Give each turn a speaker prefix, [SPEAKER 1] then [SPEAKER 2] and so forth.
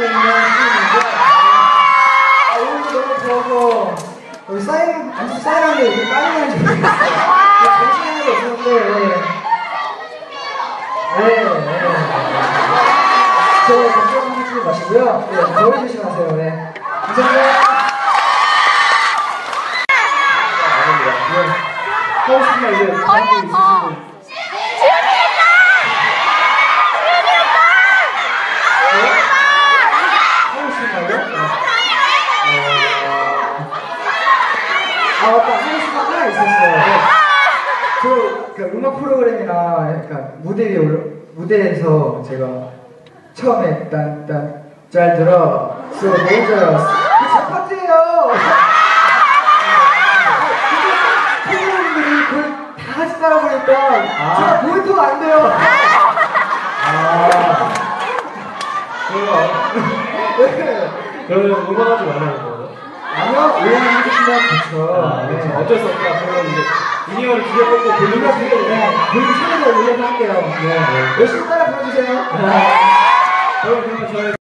[SPEAKER 1] 아, 오늘도 너무 좋아서 우리 사인, 아니 사인한 게 우리 빠르게 하는 줄 알았어요 정신하는 게 없었는데 네, 네, 네. 저 걱정 하지 마시고요 네, 저를 조심하세요 네. 감사합니다 아닙니다 하고 싶으면 이제 다음 분 있으시면 아 맞다 싶은 말 하나 있었어요. 네. 저 그, 음악 프로그램이나 약간 무대 위에 올라, 무대에서 제가 처음에 딴딴 잘 들어 so dangerous 그제 파트예요. 팬분들이 그걸 다 같이 따라 보니까 제가 모니터가 안 돼요.
[SPEAKER 2] 아, 그럼
[SPEAKER 1] 네.
[SPEAKER 2] 그러면 응원하지 말라는 거예요?
[SPEAKER 1] 아니요.
[SPEAKER 2] 아,
[SPEAKER 1] 네.
[SPEAKER 2] 그렇죠. 어쩔 수 없다. 그러면 이제 미니어를 두개 뽑고 볼륨을 두개
[SPEAKER 1] 네, 볼륨 최대로 올려서 할게요. 네. 열심히 따라 불러주세요.
[SPEAKER 2] 그럼 그러면 저희